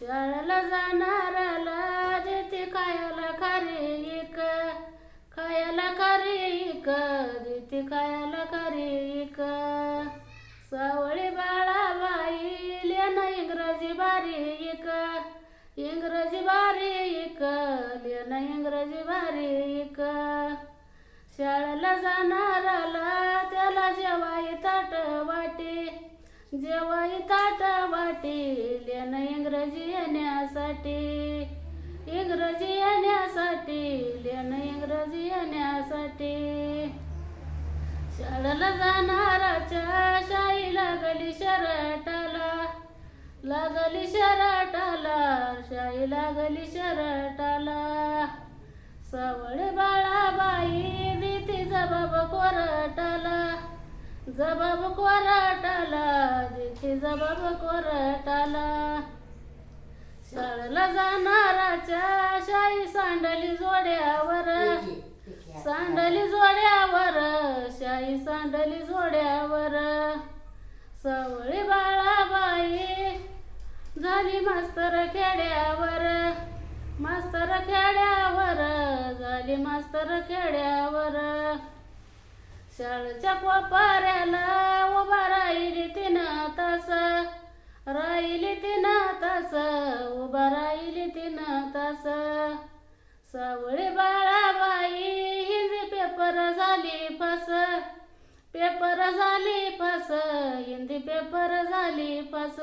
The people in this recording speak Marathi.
शाळेला जाणाराला देते कायाला खारी इक खायला खारी एक देते खायला खारी एक. सावळी बाळाबाई लेना इंग्रजी बारी इक इंग्रजी बारी एक लेना इंग्रजी बारी एक. शाळेला जाणाराला त्याला जेवाई ताट वाटे जेवाई ताट वाटे लेना इंग्रजी येण्यासाठी इंग्रजी येण्यासाठी लेन इंग्रजी येण्यासाठी. शाळेला जाणाराच्या शाई लागली शरटाला लागली शरटाला शाई लागली शरटाला. सावळे बाळाबाई देते जबाब कोरटाला जबाब कोरटाला देते जबाब कोरटाला. शाळेला जाणाराच्या शाई सांडली जोड्यावर. सांडली जोड्यावर शाई सांडली जोड्यावर. सावळी बाळाबाई झाली मास्तर खेड्यावर. मास्तर खेड्यावर झाली मास्तर खेड्यावर. शाळेच्या कोपाऱ्याला तस. सावळी बाळाबाई हिंदी पेपर झाली फस. पेपर झाली फस हिंदी पेपर झाली फस.